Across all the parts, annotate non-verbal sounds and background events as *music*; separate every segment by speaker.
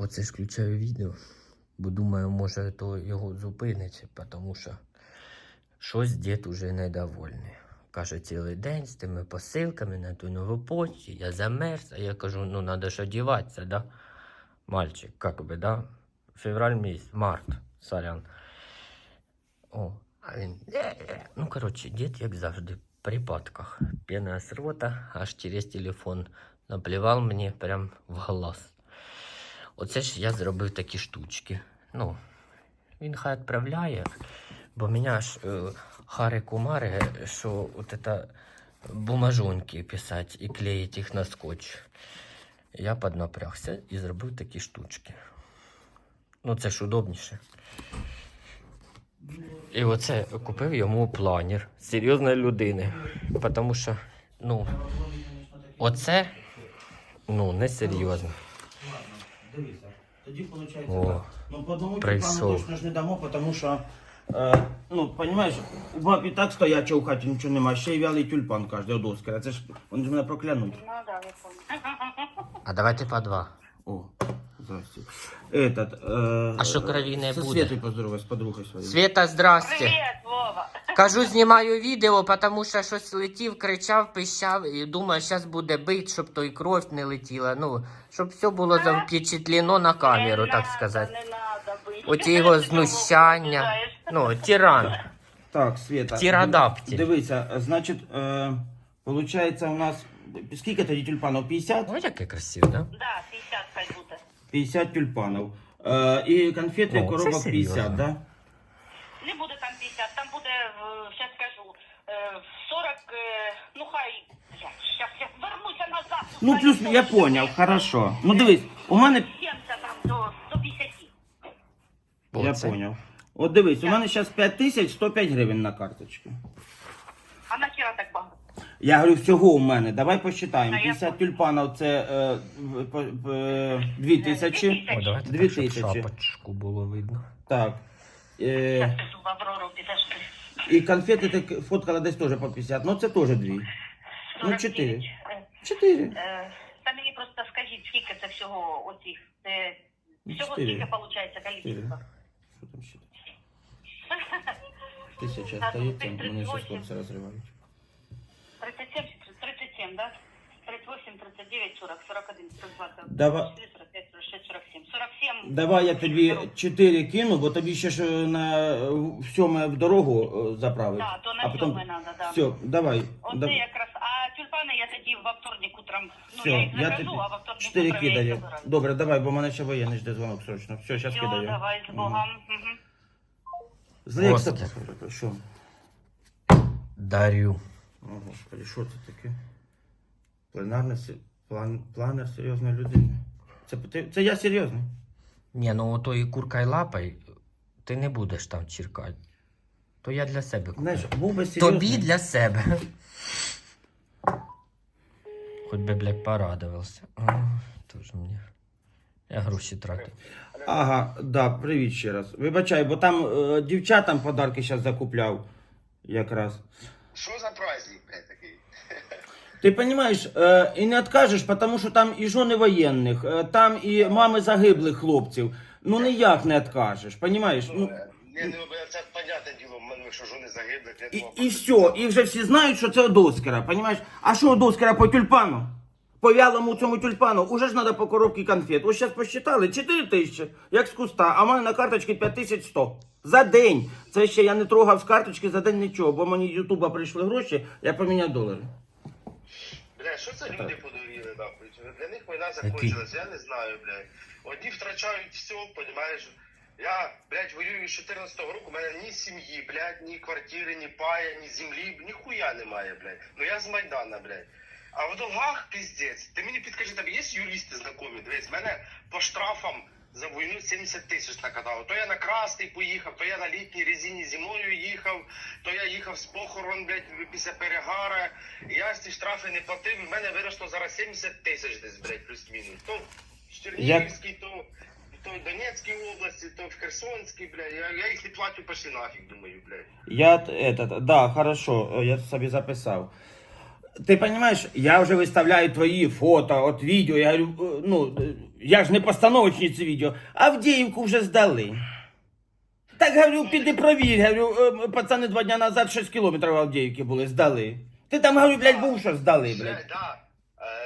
Speaker 1: Оце ж включаю відео, бо думаю, може то його зупинить, тому що щось дід уже недовольний. Каже, цілий день з тими посилками на ту нову почті, я замерз, а я кажу, ну треба ж одіватися, да? Мальчик, как би, да? Февраль місяць, март, сорян. О, а він. Ну, коротше, дід, як завжди, в припадках. П'яна з аж через телефон наплівав мені прям в глаз. Оце ж я зробив такі штучки. Ну, він хай відправляє, бо мене ж е, хари кумари, що от это бумажонки писати і клеїть їх на скотч. Я поднапрягся і зробив такі штучки. Ну, це ж удобніше. І оце купив йому планер серйозної людини. Тому що, ну, оце, ну, не серйозно.
Speaker 2: Ладно, дивися. Тоді виходить
Speaker 1: О,
Speaker 2: так. Ну, по одному
Speaker 1: прийшов.
Speaker 2: тюльпану точно ж не дамо, тому що, е, ну, розумієш, у баб і так стоячи у хаті нічого немає, ще й вялий тюльпан кожен од Оскара. Це ж, вони ж мене проклянуть.
Speaker 3: Ну да, я помню.
Speaker 1: А давайте по два.
Speaker 2: О, здрасте. Этот, е,
Speaker 1: А що крові не
Speaker 2: Со
Speaker 1: буде?
Speaker 2: Світою поздоровай, з подругою своєю.
Speaker 1: Света, здрасте.
Speaker 3: Привіт, Вова.
Speaker 1: Кажу, знімаю відео, тому що щось летів, кричав, пищав і думаю, зараз буде бить, щоб той кров не летіла. Ну, щоб все було запечатлено на камеру, так сказати. Оті його знущання. Ну, тиран.
Speaker 2: Так, Света.
Speaker 1: Тірадапті.
Speaker 2: Дивися, значить, е, виходить у нас, скільки тоді тюльпанів? 50?
Speaker 1: Ой, яке красиве, да?
Speaker 3: Да, 50 хай буде.
Speaker 2: 50 тюльпанів. Е, і конфети
Speaker 1: О, це
Speaker 2: коробок 50,
Speaker 1: серйозно.
Speaker 2: да?
Speaker 3: Не буде там 50, там буде, зараз скажу, е, 40, е, ну хай, зараз я вернуся назад.
Speaker 2: Ну, плюс, я поняв, хорошо. Ну, дивись, у мене
Speaker 3: 70 там до, до 50.
Speaker 2: Я
Speaker 1: Оце.
Speaker 2: понял. От дивись, у мене зараз 5105 гривень на карточці.
Speaker 3: А нахіра так багато?
Speaker 2: Я говорю, всього у мене. Давай посчитаємо.
Speaker 3: А я
Speaker 2: 50 тюльпанів це е, в- по- по- 2 тисячі.
Speaker 1: О, давайте
Speaker 2: Дві
Speaker 1: так, щоб
Speaker 2: тисячі.
Speaker 1: шапочку було видно.
Speaker 2: Так. Е,
Speaker 3: піду в Аврору.
Speaker 2: І конфети ти фоткала десь теж по 50. Ну це теж дві. Ну,
Speaker 3: 49.
Speaker 2: чотири.
Speaker 3: Е,
Speaker 2: 4.
Speaker 3: Та мені просто скажіть, скільки це всього оцих. Це
Speaker 2: Ну,
Speaker 3: всього
Speaker 2: чотири.
Speaker 3: скільки виходить количество?
Speaker 2: Що там ще? *laughs* Тисяча там мене зараз хлопці розривають.
Speaker 3: 37, 37, да? 38, 39, 40, 41, 42, 43,
Speaker 2: Давай.
Speaker 3: 45, 46, 47. 47.
Speaker 2: Давай я тобі 4 кину, бо тобі ще ж е, на в сьоме в дорогу е, заправити.
Speaker 3: Да, то на сьоме надо, да.
Speaker 2: Все, давай.
Speaker 3: Оце
Speaker 2: Дав-
Speaker 3: якраз. А тюльпани я тоді во вторник утром, ну
Speaker 2: Все,
Speaker 3: я їх
Speaker 2: я тобі
Speaker 3: а во вторник
Speaker 2: 4
Speaker 3: утром я їх
Speaker 2: кидаю.
Speaker 3: забираю.
Speaker 2: Добре, давай, бо в мене ще воєнний жде дзвонок срочно. Все, зараз
Speaker 3: Все,
Speaker 2: кидаю.
Speaker 3: давай, з Богом. Мгм.
Speaker 2: Зле,
Speaker 1: Господи.
Speaker 2: Що?
Speaker 1: Дарю.
Speaker 2: О, господи, що це таке? Пленарне, план, планер серйозної людини. Це, ти- це я серйозний.
Speaker 1: Ні, ну отої куркай лапай ти не будеш там чіркати. То я для себе купив.
Speaker 2: Знаєш, був би серйозний.
Speaker 1: Тобі для себе. Хоч би, блядь, порадувався. А, Тоже мені. Я гроші тратив.
Speaker 2: Ага, да, привіт ще раз. Вибачай, бо там е, дівчатам подарки зараз закупляв. Якраз.
Speaker 4: Що за такий?
Speaker 2: Ти розумієш, е, і не відкажеш, тому що там і жони воєнних, е, там і мами загиблих хлопців. Ну ніяк не відкажеш, розумієш? Ну,
Speaker 4: Ні, ну це понятне діло, в мене що жони загиблих, я
Speaker 2: і, і все, і вже всі знають, що це од Оскара, розумієш? А що Одоскара по тюльпану? По вялому цьому тюльпану, уже ж треба по коробці конфет. Ось зараз посчитали 4 тисячі, як з куста, а в мене на карточці 5100. За день. Це ще я не трогав з карточки за день нічого, бо мені з Ютуба прийшли гроші, я поміняв долари.
Speaker 4: Що це люди подуріли, нахуй? Для них війна закончилась, я не знаю, блядь. Одні втрачають все, понімаєш? Я, блядь, воюю з 14-го року, у мене ні сім'ї, блядь, ні квартири, ні пая, ні землі, ніхуя немає, блядь. Ну я з Майдана, блядь. А в долгах піздець. Ти мені підкажи, там є юристи знайомі? Дивись, мене по штрафам за війну 70 тисяч накатало. То я на красний поїхав, то я на літній резині зимою їхав, то я їхав з похорон, блядь, після перегара. Я ці штрафи не платив, і в мене виросло зараз 70 тисяч десь, блядь, плюс-мінус. То в Чернігівській, то, то в Донецькій області, то в Херсонській, блядь. Я, я їх не платю пошли нафіг, думаю, блядь.
Speaker 2: Я этот, да, хорошо, е, я собі записав. Ти розумієш, я вже виставляю твої фото, от відео. Я говорю, е, ну, е, я ж не постановочні це відео. Авдіївку вже здали. Так говорю, піди провір. Говорю, е, пацани два дня назад 6 кілометрів Авдіївки були, здали. Ти там, говорю, блядь, був, що здали, блядь.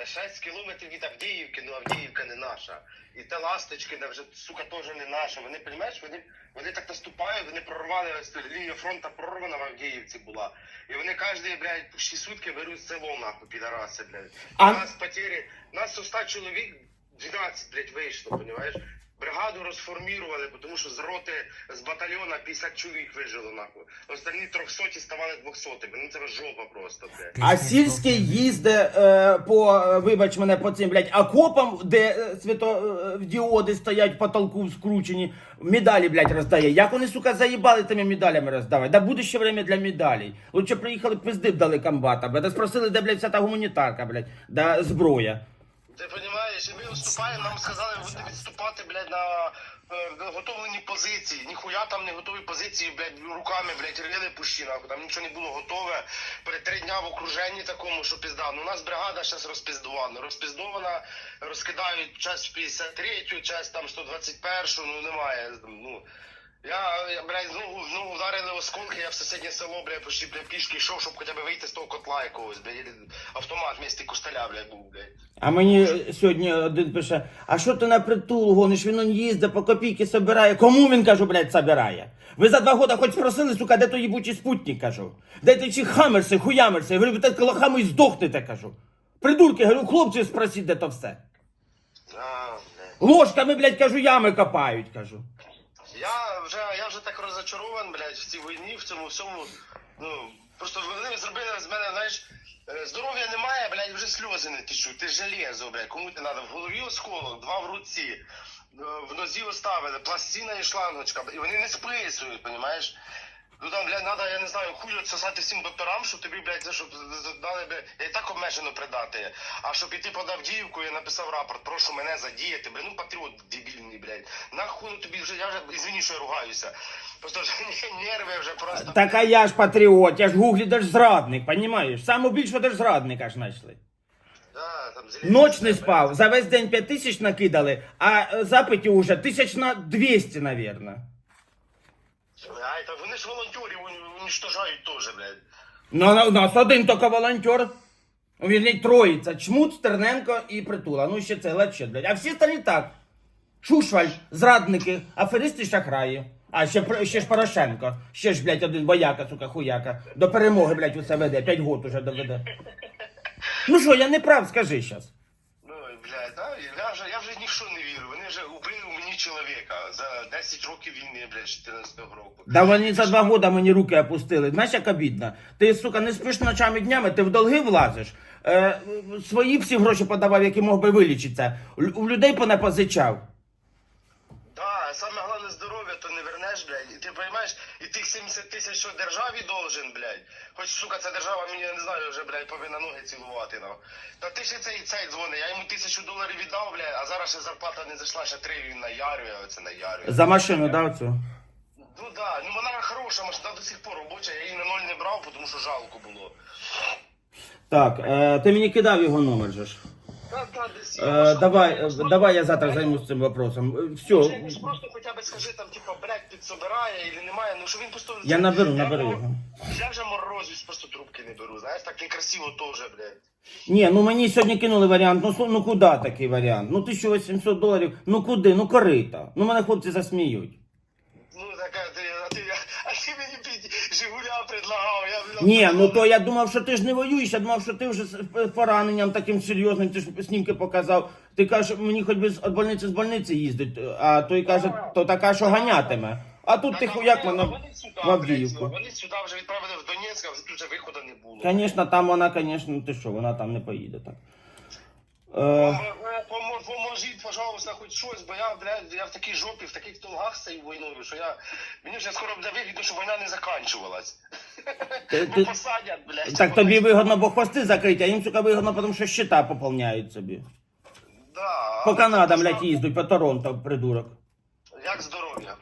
Speaker 4: Блядь. Е, 6 кілометрів від Авдіївки, ну Авдіївка не наша. І те Ласточкина вже, сука, теж не наша. Вони, розумієш, вони, вони так наступають, вони прорвали ось ту лінію фронту прорвана в Авдіївці була. І вони кожні, блядь, 6 сутки беруть село, нахуй, підараси, блядь. У нас потери, нас со 100 чоловік 12, блядь, вийшло, розумієш? Бригаду розформірували, тому що з роти, з батальйона 50 чоловік вижило, нахуй. Остальні 300 ставали 200. Ну це жопа просто, блядь.
Speaker 2: А сільський їздить е, по, е, вибач мене, по цим, блядь, окопам, де е, світодіоди стоять в потолку скручені, медалі, блядь, роздає. Як вони, сука, заїбали тими медалями роздавати? Да буде ще время для медалей. Лучше приїхали, пизди б дали комбата, блядь, да спросили, де, блядь, вся та гуманітарка, блядь, да зброя.
Speaker 4: Ти і нам сказали, будете відступати, блядь, на е, готовлені позиції. Ніхуя там не готові позиції, блядь, руками, блядь, рили пущі, нахуй. Там нічого не було готове. Перед три дня в окруженні такому, що пізда. Ну, у нас бригада зараз розпіздована. Розпіздована, розкидають час 53-ю, час там 121-ю, ну немає. Ну, я, я блядь, знову, знову вдарили осколки, я в сусіднє село, блядь, почти, блядь, пішки йшов, щоб хоча б вийти з того котла якогось, блядь, автомат вместе кушталя, блядь, був, блядь.
Speaker 2: А мені сьогодні один пише, а що ти на притул гониш? Він он їздить, по копійки собирає. Кому він, кажу, блядь, собирає? Ви за два года хоч спросили, сука, де той їбучий спутник, кажу. Де ти ці хамерси, хуямерси? Я говорю, ви так лохами і здохнете, кажу. Придурки, говорю, хлопців спросіть, де то все.
Speaker 4: А, блядь.
Speaker 2: Ложками, блядь, кажу, ями копають, кажу.
Speaker 4: Я вже, я вже так розочарован, блядь, в цій війні, в цьому всьому. Ну, просто вони зробили з мене, знаєш, е, здоров'я немає, блядь, вже сльози не течуть. Ти железо, блядь, кому ти треба? В голові осколок, два в руці, е, в нозі оставили, пластина і шлангочка, і вони не списують, понімаєш? Ну там, блядь, надо, я не знаю, хуй отсосати всім докторам, щоб тобі, блядь, щоб дали, блядь, я і так обмежено придати. А щоб іти под Авдіївку, я написав рапорт, прошу мене задіяти, блядь, ну патріот дебільний, блядь. Нахуй ну тобі вже, я вже, извини, що я ругаюся. Просто вже *laughs* нерви вже просто.
Speaker 2: Так а я ж патріот, я ж гуглі держзрадник, понімаєш? Саме більшого держзрадника ж знайшли.
Speaker 4: Да, там зелені-
Speaker 2: Ноч не спав, за весь день 5 тисяч накидали, а е, запитів уже тисяч на 200, навірно.
Speaker 4: Ай, та вони ж волонтерів уничтожають теж, блядь.
Speaker 2: Ну, у нас один тільки волонтер. Вірні, троїця. Чмут, Стерненко і Притула. Ну, ще це лече, блядь. А всі сталі так. Шушваль, зрадники, аферисти шахраї. А ще, ще ж Порошенко. Ще ж, блядь, один вояка, сука, хуяка. До перемоги, блядь, усе веде. П'ять год уже доведе. Ну що, я не прав, скажи щас.
Speaker 4: Ну, блядь, да, я вже, я вже ніщо не вірю. Вони вже убили чоловіка за 10 років війни, блядь, 14 року.
Speaker 2: Да вони за два года мені руки опустили. Знаєш, як обідно? Ти, сука, не спиш ночами днями, ти в долги влазиш. Е, свої всі гроші подавав, які мог би вилічитися. У людей понапозичав.
Speaker 4: Да, саме головне здоров'я, то не вернеш, блядь. І ти розумієш, і тих 70 тисяч, що державі должен, блядь. Хоч, сука, ця держава мені, я не знаю, вже, блядь, повинна ноги цілувати, ну. Та ти ще цей, цей дзвони, я йому тисячу доларів віддав, блядь, а зараз ще зарплата не зайшла, ще три він наярює, оце наярює.
Speaker 2: За машину дав цю.
Speaker 4: Ну да, ну вона хороша машина до сих пор робоча, я її на ноль не брав, тому що жалко було.
Speaker 2: Так, е, ти мені кидав його номер же ж. Е, давай, е, давай я завтра займусь цим вопросом. Е,
Speaker 4: Може,
Speaker 2: Все,
Speaker 4: якось просто хоча б скажи там, типа, блядь, підсобирає, і немає, ну що він просто...
Speaker 2: я наберу, наберу його.
Speaker 4: Я вже морозюсь, просто трубки не беру, знаєш, так некрасиво теж, блядь.
Speaker 2: Ні, ну мені сьогодні кинули варіант. Ну, слу- ну куди такий варіант? Ну 1800 доларів, ну куди? Ну корита. Ну мене хлопці засміють. Ні, ну то я думав, що ти ж не воюєш, я думав, що ти вже з е, пораненням таким серйозним, ти ж снімки показав. Ти кажеш, мені хоч би з від больниці з больниці їздить, а той каже, то така, що ганятиме. А тут ти хуяк
Speaker 4: вони-
Speaker 2: мене
Speaker 4: вони сюди,
Speaker 2: в Авдіївку.
Speaker 4: Вони сюди вже відправили в Донецьк, а тут вже виходу не було.
Speaker 2: Звісно, там вона, звісно, ти що, вона там не поїде так. Е,
Speaker 4: помо- Поможіть, пожалуйста, хоч щось, бо я, блядь, я в такій жопі, в таких долгах з цією війною, що я... Мені вже скоро буде вигідно, щоб війна не закінчувалась. *laughs*
Speaker 2: Ти-
Speaker 4: Бо посадять, блядь.
Speaker 2: так тобі вигодно, бо хвости закриті, а їм, сука, вигодно, тому що щита поповняють собі.
Speaker 4: Да.
Speaker 2: По Канадам, блядь, їздять, по Торонто, придурок.
Speaker 4: Як здоров'я?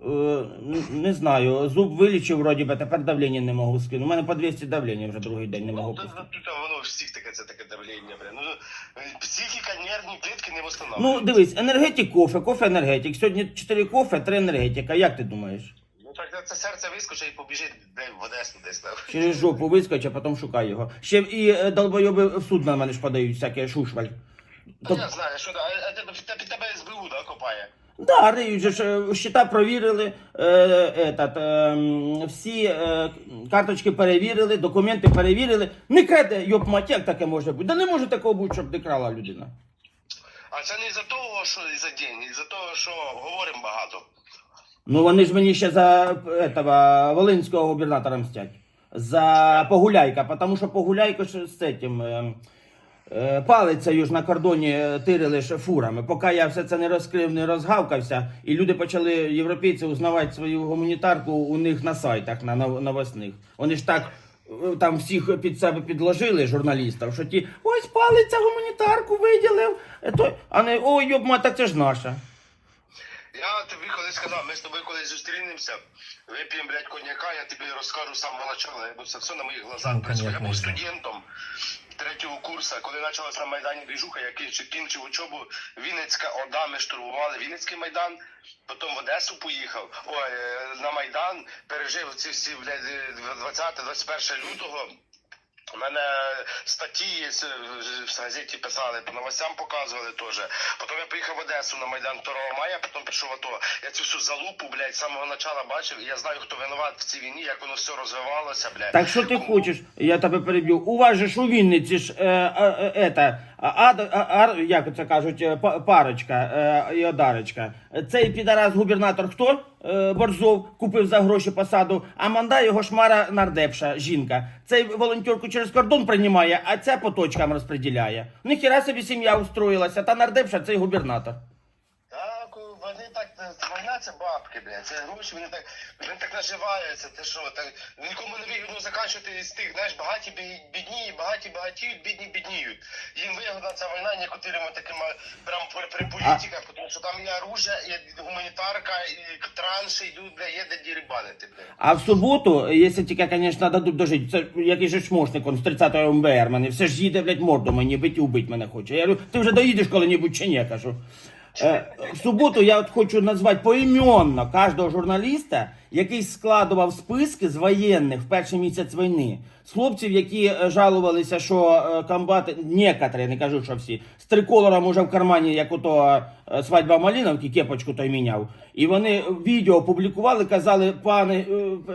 Speaker 2: Е, не знаю, зуб вилічив, вроді би, тепер давлення не можу скинути. У мене по 200 давлення вже другий день не можу
Speaker 4: Ну,
Speaker 2: пустити.
Speaker 4: тут воно всіх таке, це таке давлення, бля. Ну, е, психіка, нервні клітки не
Speaker 2: Ну, дивись, енергетик кофе, кофе енергетик. Сьогодні 4 кофе, 3 енергетика. Як ти думаєш?
Speaker 4: Ну, так це серце вискочить і побіжить в Одесу десь.
Speaker 2: Через жопу вискочить, а потім шукай його. Ще і е, долбойоби в суд на мене ж подають, всяке шушваль.
Speaker 4: Та я знаю, що да, а, тебе СБУ, да, копає.
Speaker 2: Да, риють же ж, щита провірили, е, етат, е, всі е, карточки перевірили, документи перевірили. Не краде, йоп мать, як таке може бути? Да не може такого бути, щоб не крала людина.
Speaker 4: А це не із-за того, що із-за день, із-за того, що говоримо багато.
Speaker 2: Ну вони ж мені ще за этого, волинського губернатора мстять. За Погуляйка, тому що Погуляйко ж з цим е, е, палицею ж на кордоні е, тирили ж фурами. Поки я все це не розкрив, не розгавкався, і люди почали, європейці, узнавати свою гуманітарку у них на сайтах на нов- новосних. Вони ж так е, там всіх під себе підложили журналістів, що ті ось палиця гуманітарку виділив. то- А не ой, йоб, так це ж наша.
Speaker 4: Я тобі колись сказав, ми з тобою колись зустрінемося, вип'ємо, блядь, коньяка, я тобі розкажу з самого начала, бо це все на моїх глазах.
Speaker 1: Ну,
Speaker 4: я був студентом третього курсу, коли почалася на Майдані двіжуха, я кінчив, кінчив учобу, Вінницька ОДА, ми штурмували Вінницький Майдан, потім в Одесу поїхав, ой, е, на Майдан, пережив ці всі, 20-21 лютого. У мене статті е, в газеті писали, по новостям показували теж. Потім я поїхав в Одесу на Майдан 2 мая, потім пішов в АТО. Я цю всю залупу, блядь, з самого початку бачив, і я знаю, хто винуват в цій війні, як воно все розвивалося, блядь.
Speaker 2: Так що ти хочеш? Я тебе переб'ю. У вас же ж у Вінниці ж е, е, е, ета, а, а, а, як це кажуть, е, па- парочка е, і одарочка. Цей підарас губернатор хто? Е, Борзов купив за гроші посаду, а манда його шмара нардепша, жінка. Цей волонтерку через кордон приймає, а ця по точкам розподіляє. Ніхіра собі сім'я устроїлася, та нардепша цей губернатор.
Speaker 4: Вони так, е, війна це бабки, блядь, це гроші, вони так, вони так наживаються, ти що, так, нікому не вигідно заканчувати з тих, знаєш, багаті бі- бідніють, багаті багатіють, бідні бідніють. Їм вигодна ця війна некоторими такими, прям при, при політиках, тому що там і оружие, і гуманітарка, і транші йдуть, бля, є де дірібанити, бля.
Speaker 2: А в суботу, якщо тільки, звісно, дадуть дожити, це який же чмошник, он з 30-го МБР мене, все ж їде, блядь, морду мені бить і убить мене хоче. Я говорю, ти вже доїдеш коли-небудь чи ні, кажу. Е, в суботу я от хочу назвати поіменно кожного журналіста, який складував списки з воєнних в перший місяць війни. З хлопців, які е, жалувалися, що е, комбати, некоторі, не кажу, що всі, з триколором уже в кармані, як ото свадьба Маліновки, кепочку той міняв. І вони відео публікували, казали, пане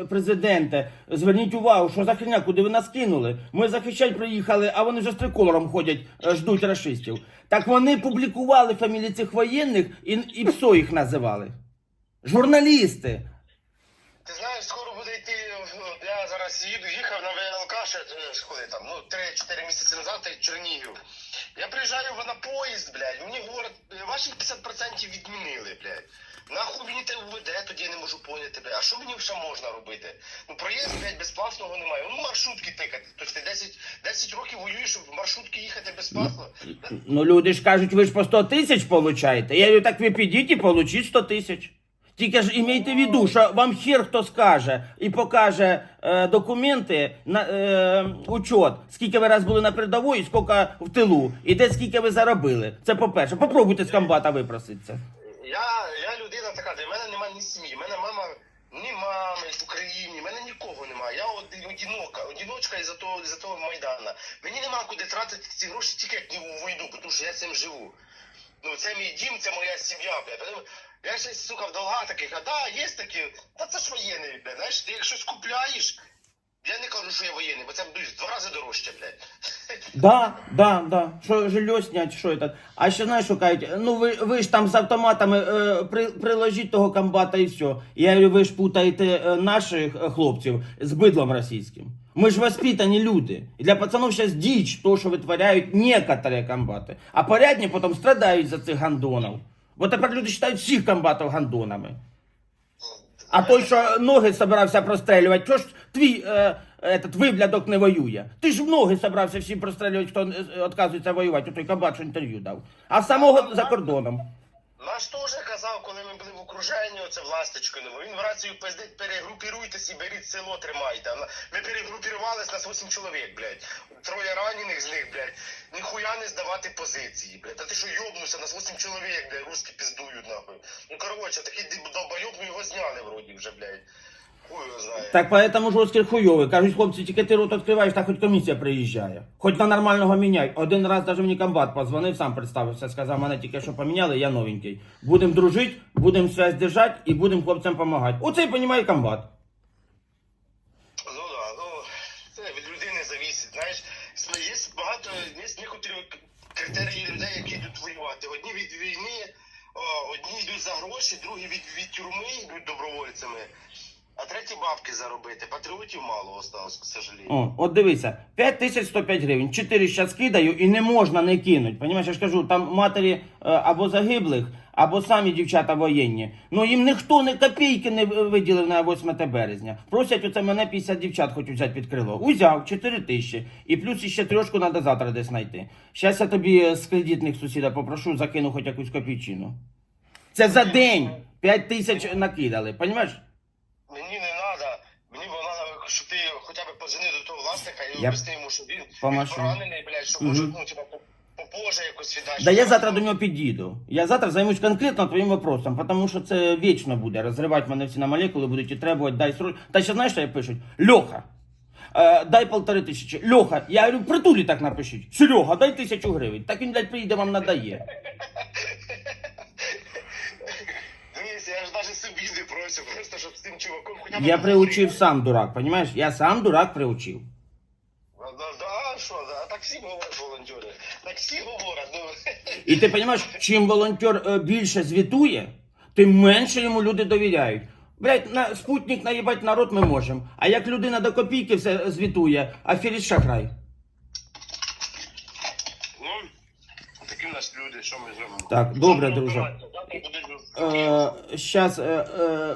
Speaker 2: президенте, зверніть увагу, що за херня, куди ви нас кинули? Ми захищати приїхали, а вони вже з триколором ходять, ждуть расистів. Так вони публікували фамілії цих воєнних і, і ПСО їх називали. Журналісти.
Speaker 4: Ти знаєш, скоро буде йти. Я зараз їду, їхав на ВЛК ще е, коли там, ну 3-4 місяці назад, Чернігів. Я приїжджаю на поїзд, блядь, мені говорять, «Е, ваших 50% відмінили, блядь. Нахуй мені те УВД, тоді я не можу поняти, блядь. А що мені ще можна робити? Ну проїзд, блядь, безплатного немає. Ну маршрутки тикати. Тобто ти 10, 10 років воюєш, щоб в маршрутки їхати безплатно.
Speaker 2: Ну, люди ж кажуть, ви ж по 100 тисяч получаєте. Я так ви підіть і получіть 100 тисяч. Тільки ж імейте в виду, що вам хер хто скаже і покаже е, документи на е, учет, скільки ви раз були на передовій, скільки в тилу, і де скільки ви заробили. Це по-перше. Попробуйте з комбата випроситися.
Speaker 4: Я, я людина така, для мене немає ні сім'ї. У мене мама, ні мами в Україні, в мене нікого немає. Я од, одинока, одиночка із-за того, із того Майдана. Мені нема куди тратити ці гроші тільки як не в тому що я цим живу. Ну, це мій дім, це моя сім'я. Я ще, сука, в долгах таких, а да, є такі, та це ж воєнний, блядь. Знаєш, ти як щось купляєш, я не кажу, що я воєнний, бо це в два рази дорожче, блядь.
Speaker 2: Да, да, да. Що жилье снять, що це? А ще знаєш, що кажуть, ну ви, ви ж там з автоматами е, при, приложіть того комбата і все. Я говорю, ви ж путаєте е, наших е, хлопців з бидлом російським. Ми ж воспитані люди. І для пацанов зараз діч, то, що витворяють некоторі комбати. А порядні потім страдають за цих гандонів. Бо тепер люди вважають всіх комбатів гандонами. А той, що ноги собирався прострелювати, чого ж твій е, этот, виблядок не воює? Ти ж в ноги собрався всім прострелювати, хто е, відказується воювати, той комбат, що інтерв'ю дав. А самого за кордоном.
Speaker 4: Наш теж казав, коли ми були в окруженні, оце в нове. він в рацію пиздить, перегрупіруйтесь і беріть село, тримайте. Ми перегрупірувались, нас 8 чоловік, блядь. Троє ранених з них, блядь. Ніхуя не здавати позиції, блядь. Та ти що йобнувся, нас 8 чоловік, блядь, русські піздують, нахуй. Ну, коротше, такий долбойоб, ну його зняли вроді вже, блядь. Хуй його знає.
Speaker 2: Так поэтому жорсткі хуйові. Кажуть, хлопці, тільки ти рот відкриваєш, так хоч комісія приїжджає. Хоч на нормального міняй. Один раз даже мені комбат позвонив, сам представився, сказав, мене тільки що поміняли, я новенький. Будемо дружити, будемо связь держати і будемо хлопцям допомагати. Оце і понімає комбат.
Speaker 4: Ну да, ну це від людини завісить. Знаєш, є багато, є некоторі критерії людей, які йдуть воювати. Одні від війни, о, одні йдуть за гроші, другі від, від тюрми йдуть добровольцями, а треті бабки заробити. Патріотів мало осталось, к сожалению.
Speaker 2: О, от дивися, 5105 гривень, 4 щас кидаю і не можна не кинуть. Понімаєш, я ж кажу, там матері е, або загиблих, або самі дівчата воєнні. Ну їм ніхто не копійки не виділив на 8 березня. Просять оце мене 50 дівчат хочуть взяти під крило. Узяв 4 тисячі. І плюс іще трьошку треба завтра десь знайти. Щас я тобі з кредитних сусіда попрошу, закину хоч якусь копійчину. Це за день 5 тисяч накидали, понімаєш?
Speaker 4: Мені не треба, мені щоб ти хоча б позвонив до того власника і
Speaker 2: Я
Speaker 4: об'ясни йому, що він,
Speaker 2: по
Speaker 4: поранений, блядь, що
Speaker 2: Мгм.
Speaker 4: може, ну, типа, по- якось віддати.
Speaker 2: Да я завтра до нього підійду. Я завтра займусь конкретно твоїм вопросом, тому що це вічно буде. Розривати мене всі на молекули, будуть і требувати, дай срок. Та ще знаєш, що я пишуть? Льоха. Е, дай полтори тисячі. Льоха, я говорю, притулі так напишіть. Серега, дай тисячу гривень. Так він, блядь, приїде, вам надає. *laughs*
Speaker 4: Я собі не просив, просто щоб з тим чуваком хоча б...
Speaker 2: Я приучив сам дурак, понімаєш? Я сам дурак приучив.
Speaker 4: Да, да, да, що, да, так всі говорять волонтери. Так всі говорять, ну.
Speaker 2: І ти розумієш, чим волонтер е, більше звітує, тим менше йому люди довіряють. Блять, на спутник наїбать народ ми можемо. А як людина до копійки все звітує, аферіст шахрай.
Speaker 4: Ну, такі в нас люди, що ми зробимо.
Speaker 2: Так, добре, друже. Е, щас, е, е,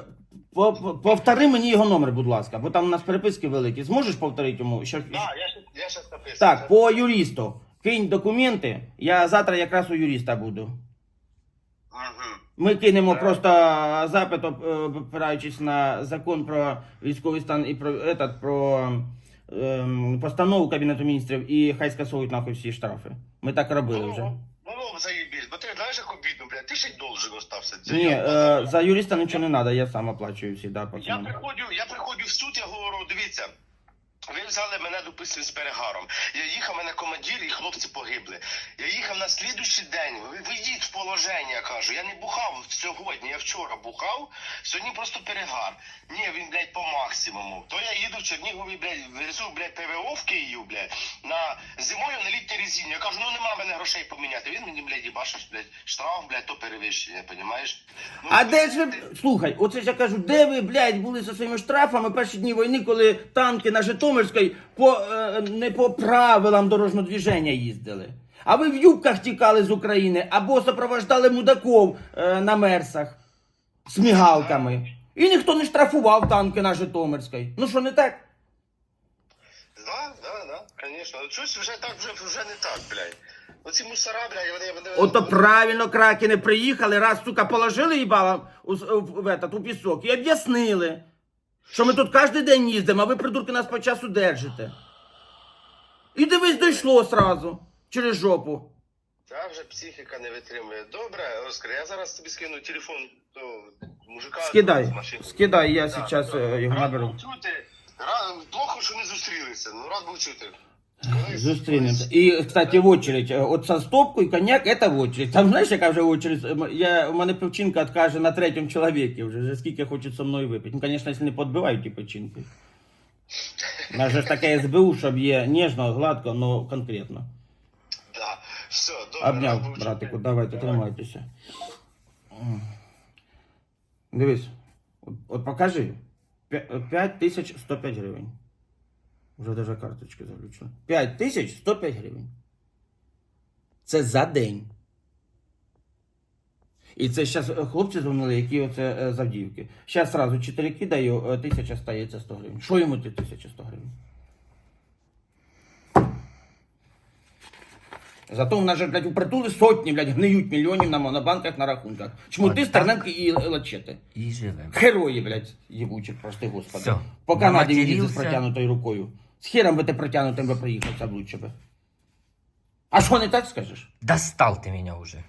Speaker 2: по- по- повтори мені його номер, будь ласка, бо там у нас переписки великі. Зможеш повторити йому?
Speaker 4: Да, я щас, я щас написав.
Speaker 2: Так, по юристу. Кинь документи. Я завтра якраз у юриста буду.
Speaker 4: Угу.
Speaker 2: Ми кинемо просто запит, оп- опираючись на закон про військовий стан і про, этот, про ем, постанову Кабінету міністрів, і хай скасовують нахуй всі штрафи. Ми так робили вже.
Speaker 4: Ну, заєбісь, бо ти знаєш, як обідно, блядь, ти ще й должен остався. Це
Speaker 2: Ні,
Speaker 4: я-
Speaker 2: е, за юриста нічого не треба, я сам оплачую всі, да,
Speaker 4: Я
Speaker 2: пацанам.
Speaker 4: приходжу, я приходжу в суд, я говорю, дивіться. Ви взяли мене, допустим, з перегаром. Я їхав, мене командир і хлопці погибли. Я їхав на слідуючий день. Ви вийдіть в положення, кажу. Я не бухав сьогодні, я вчора бухав, сьогодні просто перегар. Ні, він, блядь, по максимуму. То я їду в Чернігові, блядь, везу, блядь, ПВО в Київ, блядь, на зимою на літній резині. Я кажу, ну нема мене грошей поміняти. Він мені, блядь, їбашить, блядь, штраф, блядь, то перевищення, понімаєш? Ну,
Speaker 2: А де ж ви. Слухай, оце ж я кажу, де ви, блядь, були зі своїми штрафами перші дні війни, коли танки на Житомирській по, е, не по правилам дорожнього движення їздили. А ви в юбках тікали з України або супровождали мудаков е, на мерсах з мігалками. І ніхто не штрафував танки на Житомирській. Ну що не так?
Speaker 4: Да, да, да. От Щось вже так, вже, вже не так, блядь. Оці мусора, блядь, вони... вони
Speaker 2: Ото правильно кракени приїхали, раз, сука, положили їбала у, в, в, этот, у пісок і об'яснили, що ми тут кожен день їздимо, а ви, придурки, нас по часу держите. І дивись, дійшло сразу через жопу.
Speaker 4: Та вже психіка не витримує. Добре, Оскар, я зараз тобі скину телефон до мужика. з
Speaker 2: Скидай,
Speaker 4: машини.
Speaker 2: скидай, я зараз е, його наберу.
Speaker 4: чути. Рад, плохо, що не зустрілися. Ну, рад був чути. Колись-
Speaker 2: Зустрінемося. І, кстати, в очередь, е, от со стопкою коньяк, це в очередь. Там знаєш, яка вже очередь? М- Я, у мене певчинка откаже на третьому чоловіку вже, вже скільки хоче зі мною випити. Ну, звісно, якщо не підбивають ті печінки. У нас же ж таке СБУ, щоб є ніжно, гладко, але конкретно.
Speaker 4: Да. Все, добре. рад
Speaker 2: Обняв,
Speaker 4: був чути.
Speaker 2: братику, давайте, тримайтеся. М. Дивись, от, от покажи. П'я- 5105 гривень. Вже даже карточки заключили. 5105 гривень. Це за день. І це зараз хлопці дзвонили, які оце е, з Авдіївки. Зараз сразу 4 кидаю, е, 1000 стається 100 гривень. Що йому ти 1100 гривень? Зато в нас же, блядь, у притули сотні, блядь, гниють мільйонів на монобанках на рахунках. Чому ти. Стерненки і Лачети?
Speaker 1: І живемо.
Speaker 2: Герої, блядь, їбучі, прости господи.
Speaker 1: Всьо.
Speaker 2: По Канаді їздить з протягнутою рукою. З хіром би ти протягнутим би проїхався б лучше би. А що не так скажеш?
Speaker 1: Достал ти мене вже.